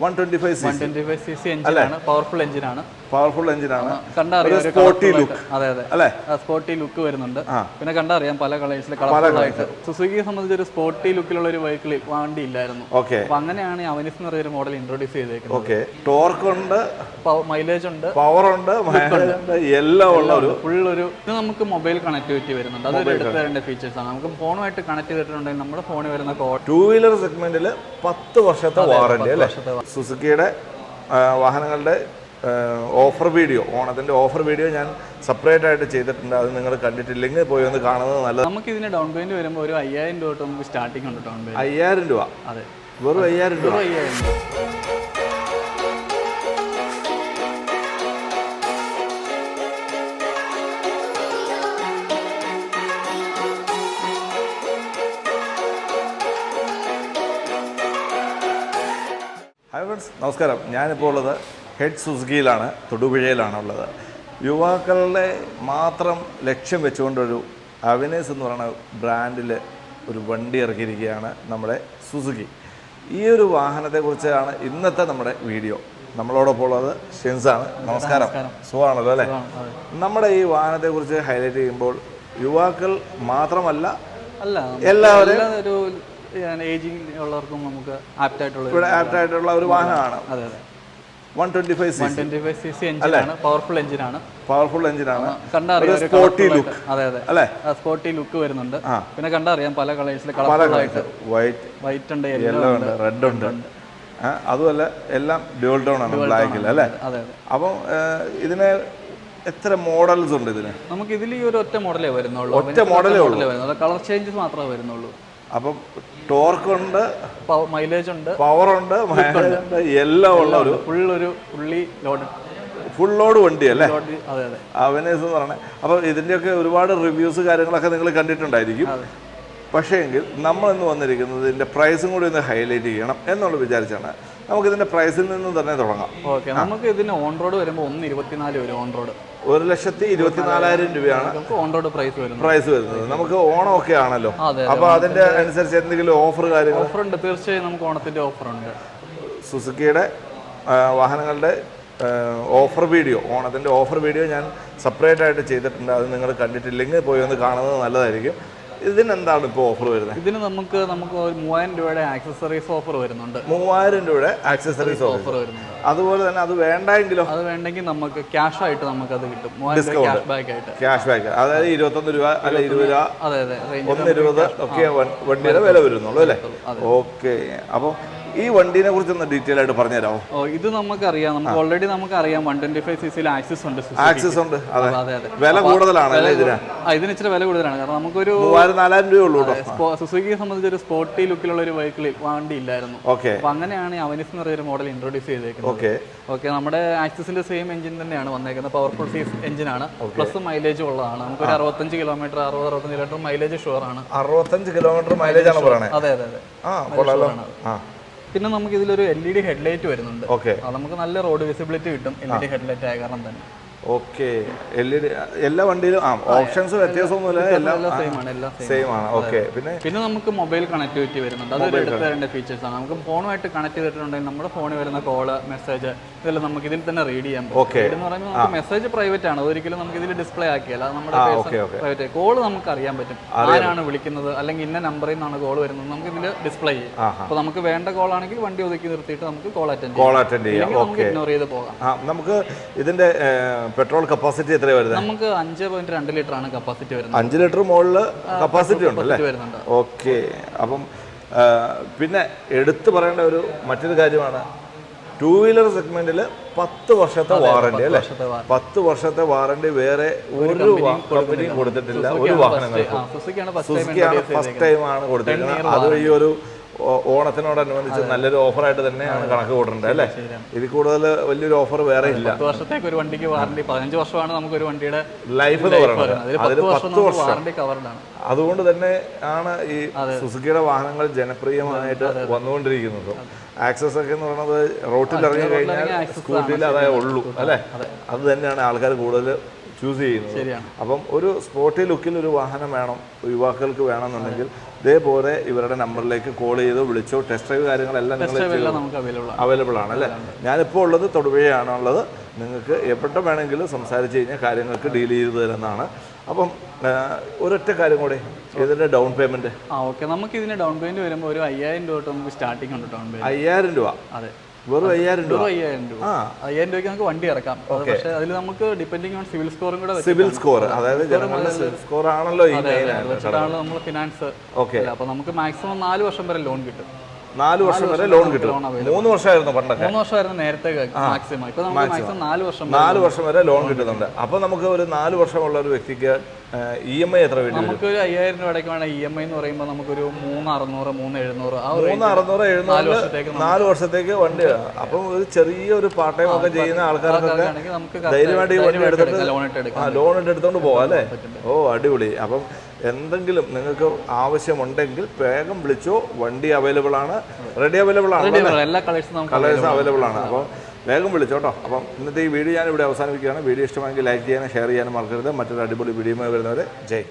One twenty five C C C എഞ്ചിനാണ് powerful എഞ്ചിനാണ് powerful എഞ്ചിനാണ് സ്പോർട്ടി ലുക്ക് അതെ അതെ. അല്ലേ? സ്പോർട്ടി ലുക്ക് വരുന്നുണ്ട്. പിന്നെ കണ്ടറിയാം പല കളേഴ്സിൽ കളർഫുൾ ആയിട്ട്. സുസുക്കിയെ സംബന്ധിച്ച് ഒരു സ്പോർട്ടി ലുക്കിലുള്ള ഒരു വെഹിക്കിൾ വണ്ടി ഇല്ലായിരുന്നു. അപ്പൊ അങ്ങനെയാണ് അവനിസ് എന്ന് പറയുന്ന മോഡൽ ഇൻട്രോഡ്യൂസ് ചെയ്തേക്കുന്നത്. ഓക്കെ ടോർക്ക് ഉണ്ട്. മൈലേജ് ഉണ്ട്. പവർ ഉണ്ട് എല്ലാം ഉള്ള ഒരു ഫുൾ ഒരു ഇത് നമുക്ക് മൊബൈൽ കണക്ടിവിറ്റി വരുന്നുണ്ട്. അതൊരു എടുത്ത് തരേണ്ട ഫീച്ചേഴ്സ് ആണ്. നമുക്ക് ഫോണുമായിട്ട് കണക്ട് ചെയ്തിട്ടുണ്ടെങ്കിൽ നമ്മുടെ ഫോണിൽ വരുന്ന ടൂ വീലർ സെഗ്മെന്റിൽ പത്ത് വർഷത്തെ വാറന്റി അല്ലേ? സുസുക്കിയുടെ വാഹനങ്ങളുടെ ഓഫർ വീഡിയോ ഓണത്തിന്റെ ഓഫർ വീഡിയോ ഞാൻ സെപ്പറേറ്റ് ആയിട്ട് ചെയ്തിട്ടുണ്ട്. അത് നിങ്ങൾ കണ്ടിട്ടില്ലെങ്കിൽ പോയി ഒന്ന് കാണുന്നത് നല്ലത്. നമുക്ക് ഇതിന് ഡൗൺ പേയ്മെന്റ് വരുമ്പോൾ ഒരു അയ്യായിരം രൂപ തൊട്ട് നമുക്ക് സ്റ്റാർട്ടിംഗ് ഉണ്ട് ഡൗൺ പേയ്മെന്റ് അയ്യായിരം രൂപ? അതെ. വെറും അയ്യായിരം രൂപ? അയ്യായിരം രൂപ. ഹായ് ഫ്രണ്ട്സ് നമസ്കാരം. ഞാനിപ്പോൾ ഉള്ളത് ഹെഡ് സുസുക്കിയിലാണ് തൊടുപുഴയിലാണ് ഉള്ളത് യുവാക്കളുടെ മാത്രം ലക്ഷ്യം വെച്ചുകൊണ്ടൊരു അവിനേസ് എന്ന് പറയുന്ന ബ്രാൻഡിൽ ഒരു വണ്ടി ഇറക്കിയിരിക്കുകയാണ് നമ്മുടെ സുസുക്കി ഈ ഒരു വാഹനത്തെക്കുറിച്ചാണ് ഇന്നത്തെ നമ്മുടെ വീഡിയോ. നമ്മളോടൊപ്പം ഉള്ളത് ഷിൻസാണ്. നമസ്കാരം. സുഖമാണല്ലോ അല്ലേ? നമ്മുടെ ഈ വാഹനത്തെക്കുറിച്ച് ഹൈലൈറ്റ് ചെയ്യുമ്പോൾ യുവാക്കൾ മാത്രമല്ല അല്ല എല്ലാവരും എല്ലാ ഒരു ഉള്ളവർക്കും നമുക്ക് ആപ്റ്റ് ആയിട്ടുള്ള ഒരു- ആപ്റ്റ് ആയിട്ടുള്ള ഒരു വാഹനമാണ്. അതെ അതെ. One twenty five one twenty five C C എഞ്ചിനാണ് പവർഫുൾ എഞ്ചിനാണ് പവർഫുൾ എഞ്ചിനാണ് കണ്ടറിയാം സ്പോർട്ടി ലുക്ക് അതെ അതെ. അല്ലേ? സ്പോർട്ടി ലുക്ക് വരുന്നുണ്ട്. പിന്നെ കണ്ടറിയാം പല കളേഴ്സിൽ കളർ ആയിട്ട്. വൈറ്റ് വൈറ്റ് ഉണ്ട് യെല്ലോ ഉണ്ട് റെഡ് ഉണ്ട്. അതുമല്ല എല്ലാം ഡ്യുവൽ ടോൺ ആണ് ബ്ലാക്കിൽ അല്ലേ? അപ്പം ഇതിന് എത്ര മോഡൽസ് ഉണ്ട് ഇതിന്? നമുക്ക് ഇതിൽ ഈ ഒരു ഒറ്റ മോഡലേ വരുന്നുള്ളൂ. ഒറ്റ മോഡലേ ഉള്ളൂ. കളർ ചേഞ്ചസ് മാത്രമേ വരുന്നുള്ളൂ. അപ്പം ടോർക്ക് ഉണ്ട് മൈലേജ് ഉണ്ട് പവർ ഉണ്ട് മൈലേജ് ഉണ്ട്. എല്ലാം ഉള്ള ഒരു ഫുൾ ഒരു ഫുള്ളി ലോഡ് ഫുൾ ലോഡ് വണ്ടി അല്ലേ? അവനേസ് എന്ന് പറഞ്ഞത് അപ്പോൾ ഇതിന്റെയൊക്കെ ഒരുപാട് റിവ്യൂസ് കാര്യങ്ങളൊക്കെ നിങ്ങൾ കണ്ടിട്ടുണ്ടായിരിക്കും. പക്ഷേ എങ്കിൽ നമ്മളിന്ന് വന്നിരിക്കുന്നത് ഇതിന്റെ പ്രൈസും കൂടി ഒന്ന് ഹൈലൈറ്റ് ചെയ്യണം എന്നുള്ള വിചാരിച്ചാണ്. നമുക്ക് ഇതിന്റെ പ്രൈസിൽ നിന്ന് തന്നെ തുടങ്ങാം. ഓക്കെ നമുക്ക് ഇതിന് ഓൺ റോഡ് വരുമ്പോൾ ഒന്ന് ഇരുപത്തിനാല് വരും ഓൺ റോഡ് ഒരു ലക്ഷത്തി ഇരുപത്തിനാലായിരം രൂപയാണ് ഓൺ റോഡ് പ്രൈസ് വരുന്നത്. പ്രൈസ് വരുന്നത്. നമുക്ക് ഓണം ഒക്കെ ആണല്ലോ. അപ്പൊ അതിന്റെ അനുസരിച്ച് എന്തെങ്കിലും ഓഫർ കാര്യങ്ങൾ ഓഫർ ഉണ്ട്. തീർച്ചയായും നമുക്ക് ഓണത്തിന്റെ ഓഫർ ഉണ്ട്. സുസുക്കിയുടെ വാഹനങ്ങളുടെ ഓഫർ വീഡിയോ ഓണത്തിന്റെ ഓഫർ വീഡിയോ ഞാൻ സെപ്പറേറ്റ് ആയിട്ട് ചെയ്തിട്ടുണ്ട്. അത് നിങ്ങൾ കണ്ടിട്ടില്ലെങ്കിൽ പോയി ഒന്ന് കാണുന്നത് നല്ലതായിരിക്കും. ഇതിനെന്താണ് ഇപ്പോൾ ഓഫർ വരുന്നത്? ഇതിന് നമുക്ക് നമുക്ക് ഒരു മൂവായിരം രൂപയുടെ ആക്സസറീസ് ഓഫർ വരുന്നുണ്ട്. മൂവായിരം രൂപയുടെ ആക്സസറീസ് ഓഫർ വരുന്നുണ്ട്. അതുപോലെ തന്നെ അത് വേണ്ടെങ്കിലോ അത് വേണ്ടെങ്കിൽ നമുക്ക് ക്യാഷ് ആയിട്ട് നമുക്ക് അത് കിട്ടും. ക്യാഷ് ബാക്ക് ആയിട്ട്. ക്യാഷ് ബാക്ക് അതായത് ഇരുപത്തൊന്ന് രൂപ അല്ല ഇരുപത് രൂപ. അതെ അതെ ഒന്ന് ഇരുപത് ഒക്കെ വണ്ടിയുടെ വില വരുന്നുള്ളൂ അല്ലേ? ഓക്കെ അപ്പോൾ ഈ വണ്ടിനെ കുറിച്ച് ഒന്ന് ഡീറ്റെയിൽ ആയിട്ട് പറഞ്ഞുതരാമോ? ഓ ഇത് നമുക്കറിയാം. നമുക്ക് ഓൾറെഡി നമുക്കറിയാം one twenty five C C Access ഉണ്ട് ആക്സിസ് ഉണ്ട് അതെ. അതെ വില കൂടുതലാണ് ഇതിന്? ഇച്ചിരി വില കൂടുതലാണ്. കാരണം നമുക്കൊരു മൂവായിരം നാലായിരം രൂപ ഉള്ളൂ സുസുക്കിയെ സംബന്ധിച്ച് ഒരു സ്പോർട്ടി ലുക്കിലുള്ള ഒരു വെഹിക്കിൾ വണ്ടി ഇല്ലായിരുന്നു. ഓക്കെ അപ്പൊ അങ്ങനെയാണ് അവനിസ് എന്ന് പറയുന്ന മോഡൽ ഇൻട്രോഡ്യൂസ് ചെയ്തേക്കുന്നത്. ഓക്കെ ഓക്കെ നമ്മുടെ ആക്സിസിന്റെ സെയിം എഞ്ചിൻ തന്നെയാണ് വന്നേക്കുന്നത്. പവർഫുൾ സീസ് എഞ്ചിനാണ് പ്ലസ് മൈലേജ് ഉള്ളതാണ്. നമുക്ക് ഒരു അറുപത്തഞ്ച് കിലോമീറ്റർ അറുപത് അറുപത്തഞ്ച് കിലോമീറ്റർ മൈലേജ് ഷുവർ ആണ്. അറുപത്തഞ്ച് കിലോമീറ്റർ മൈലേജ് ആണ് അതെ അതെ അതെ. ആ. പിന്നെ നമുക്ക് ഇതിലൊരു എൽ ഇ ഡി ഹെഡ്ലൈറ്റ് വരുന്നുണ്ട്. ഓക്കെ അത് നമുക്ക് നല്ല റോഡ് വിസിബിലിറ്റി കിട്ടും എൽ ഇ ഡി ഹെഡ്ലൈറ്റ് ആയ കാരണം തന്നെ. ഓക്കെ. എൽ ഇ ഡി എല്ലാ വണ്ടിയിലും ആ ഓപ്ഷൻസ് വ്യത്യാസമൊന്നുമില്ല. എല്ലാം സെയിം ആണ് എല്ലാം സെയിം ആണ്. ഓക്കെ. പിന്നെ പിന്നെ നമുക്ക് മൊബൈൽ കണക്ടിവിറ്റി വരുന്നുണ്ട്. അതൊരു എടുത്തു തരേണ്ട ഫീച്ചേഴ്സ് ആണ്. നമുക്ക് ഫോണുമായിട്ട് കണക്ട് ചെയ്തിട്ടുണ്ടെങ്കിൽ നമ്മുടെ ഫോണിൽ വരുന്ന കോൾ മെസ്സേജ് ഇതെല്ലാം നമുക്ക് ഇതിൽ തന്നെ റീഡ് ചെയ്യാൻ പറ്റും. എന്ന് പറയുമ്പോൾ നമുക്ക് മെസ്സേജ് പ്രൈവറ്റ് ആണ്. ഒരിക്കലും നമുക്ക് ഇതിൽ ഡിസ്പ്ലേ ആക്കിയല്ല നമ്മുടെ. പ്രൈവറ്റ് കോൾ നമുക്ക് അറിയാൻ പറ്റും. ആരാണ് വിളിക്കുന്നത്? അല്ലെങ്കിൽ ഇന്ന നമ്പറിൽ നിന്നാണ് കോൾ വരുന്നത്? നമുക്ക് ഇതിൽ ഡിസ്പ്ലേ ചെയ്യും. അപ്പോൾ നമുക്ക് വേണ്ട കോൾ ആണെങ്കിൽ വണ്ടി ഒതുക്കി നിർത്തിയിട്ട് നമുക്ക് കോൾ അറ്റൻഡ് ചെയ്യാം. കോൾ അറ്റൻഡ് ചെയ്യാം ഇഗ്നോർ ചെയ്ത് പോകാം. നമുക്ക് ഇതിന്റെ പെട്രോൾ കപ്പാസിറ്റി എത്ര വരുന്നത്? നമുക്ക് അഞ്ച് പോയിന്റ് രണ്ട് ലിറ്റർ ആണ് കപ്പാസിറ്റി വരുന്നത്. അഞ്ച് ലിറ്റർ മുകളിൽ കപ്പാസിറ്റി ഉണ്ടല്ലേ വരുന്നുണ്ട്. ഓക്കെ. അപ്പം പിന്നെ എടുത്തു പറയേണ്ട ഒരു മറ്റൊരു കാര്യമാണ്. ടൂ വീലർ സെഗ്മെന്റിൽ പത്ത് വർഷത്തെ വാറണ്ടി അല്ലേ. പത്ത് വർഷത്തെ വാറണ്ടി വേറെ ഒരു കമ്പനിയും കൊടുത്തിട്ടില്ല. ഒരു വാഹനങ്ങൾക്കും. സുസുക്കിയാണ് ഫസ്റ്റ് ടൈം ഫസ്റ്റ് ടൈം ആണ് കൊടുത്തിരിക്കുന്നത്. അത് ഈ ഒരു ഓണത്തിനോടനുബന്ധിച്ച് നല്ലൊരു ഓഫറായിട്ട് തന്നെയാണ് കണക്ക് കൂട്ടേണ്ടത് അല്ലേ? ഇതിൽ കൂടുതൽ വലിയൊരു ഓഫർ വേറെ ഇല്ല. പത്ത് വർഷത്തേക്ക് ഒരു വണ്ടിക്ക് വാറണ്ടി പതിനഞ്ച് വർഷമാണ് നമുക്ക് ഒരു വണ്ടിയുടെ ലൈഫ് എന്ന് പറയുന്നത് അതിൽ പത്ത് വർഷം അതുകൊണ്ട് തന്നെ ആണ് ഈ സുസുക്കിയുടെ വാഹനങ്ങൾ ജനപ്രിയമായിട്ട് വന്നുകൊണ്ടിരിക്കുന്നത്. ആക്സസ് ഒക്കെ എന്ന് പറയുന്നത് റോട്ടിൽ ഇറങ്ങി കഴിഞ്ഞാൽ സ്കൂട്ടിയിൽ അതേ ഉള്ളൂ അല്ലേ? അത് തന്നെയാണ് ആൾക്കാർ കൂടുതൽ ചൂസ് ചെയ്യുന്നത്. ശരിയാണ്. അപ്പം ഒരു സ്പോർട്ടി ലുക്കിൽ ഒരു വാഹനം വേണം യുവാക്കൾക്ക് വേണമെന്നുണ്ടെങ്കിൽ ഇതേപോലെ ഇവരുടെ നമ്പറിലേക്ക് കോൾ ചെയ്തോ വിളിച്ചോ ടെസ്റ്റ് ഡ്രൈവ് കാര്യങ്ങളെല്ലാം നിങ്ങൾ അവൈലബിൾ ആണ്. അല്ലേ? ഞാനിപ്പോൾ ഉള്ളത് തൊടുപുഴയാണുള്ളത്. നിങ്ങൾക്ക് എപ്പോഴും വേണമെങ്കിലും സംസാരിച്ച് കഴിഞ്ഞാൽ കാര്യങ്ങൾക്ക് ഡീൽ ചെയ്ത് തരുന്നതാണ്. അപ്പം ഒരൊറ്റ കാര്യം കൂടെ ഇതിന്റെ ഡൗൺ പേയ്മെന്റ് ആ ഓക്കെ നമുക്ക് ഇതിന് ഡൗൺ പേയ്മെന്റ് വരുമ്പോൾ ഒരു അയ്യായിരം രൂപ തൊട്ട് നമുക്ക് സ്റ്റാർട്ടിംഗ് ഉണ്ട് ഡൗൺ പേയ്മെന്റ് അയ്യായിരം രൂപ? അതെ. വെറും അയ്യായിരം രൂപ. അയ്യായിരം രൂപ. അയ്യായിരം രൂപയ്ക്ക് നമുക്ക് വണ്ടി ഇറക്കാം. പക്ഷേ അതിൽ നമുക്ക് ഡിപെൻഡിങ് ഓൺ സിവിൽ സ്കോറും കൂടെ സിവിൽ സ്കോർ അതായത് ജനങ്ങളുടെ സിവിൽ സ്കോർ ആണല്ലോ വെച്ചിട്ടാണ് നമ്മൾ ഫിനാൻസ് ഓക്കെ. അപ്പൊ നമുക്ക് മാക്സിമം നാല് വർഷം വരെ ലോൺ കിട്ടും. നാല് വർഷം വരെ ലോൺ കിട്ടും. മൂന്ന് വർഷമായിരുന്നു പണ്ടൊക്കെ. മൂന്ന് വർഷമായിരുന്നു നേരത്തെ മാക്സിമം നാല് വർഷം നാല് വർഷം വരെ ലോൺ കിട്ടുന്നുണ്ട്. അപ്പൊ നമുക്ക് ഒരു നാല് വർഷമുള്ള ഒരു വ്യക്തിക്ക് ഇ എം ഐ എത്ര വേണ്ടി നമുക്ക് ഒരു അയ്യായിരം രൂപ അടയ്ക്ക് വേണം. ഇ എം ഐ എന്ന് പറയുമ്പോൾ നമുക്കൊരു മൂന്ന് അറുന്നൂറ് മൂന്ന് എഴുന്നൂറ് ആ മൂന്ന് അറുന്നൂറ് എഴുന്നൂറ് നാല് വർഷത്തേക്ക് വണ്ടി അപ്പം ഒരു ചെറിയ ഒരു പാർട്ട് ടൈം ഒക്കെ ചെയ്യുന്ന ആൾക്കാർക്കൊക്കെ ധൈര്യമായിട്ട് ഈ വണ്ടി എടുത്തിട്ട് ലോൺ ഇട്ട് എടുക്കാം. ആ ലോൺ ഇട്ട് എടുത്തോണ്ട് പോവാം അല്ലേ? ഓ അടിപൊളി. അപ്പം എന്തെങ്കിലും നിങ്ങൾക്ക് ആവശ്യമുണ്ടെങ്കിൽ വേഗം വിളിച്ചോ. വണ്ടി അവൈലബിൾ ആണ്. റെഡി അവൈലബിൾ ആണ് എല്ലാ കളേഴ്സും കളേഴ്സ് അവൈലബിൾ ആണ്. അപ്പോൾ വേഗം വിളിച്ചോട്ടോ അപ്പം ഇന്നത്തെ ഈ വീഡിയോ ഞാൻ ഇവിടെ അവസാനിപ്പിക്കുകയാണ്. വീഡിയോ ഇഷ്ടമാണെങ്കിൽ ലൈക്ക് ചെയ്യാനും ഷെയർ ചെയ്യാനും മറക്കരുത്. മറ്റൊരു അടിപൊളി വീഡിയോ വരുന്നവരെ ജയ്.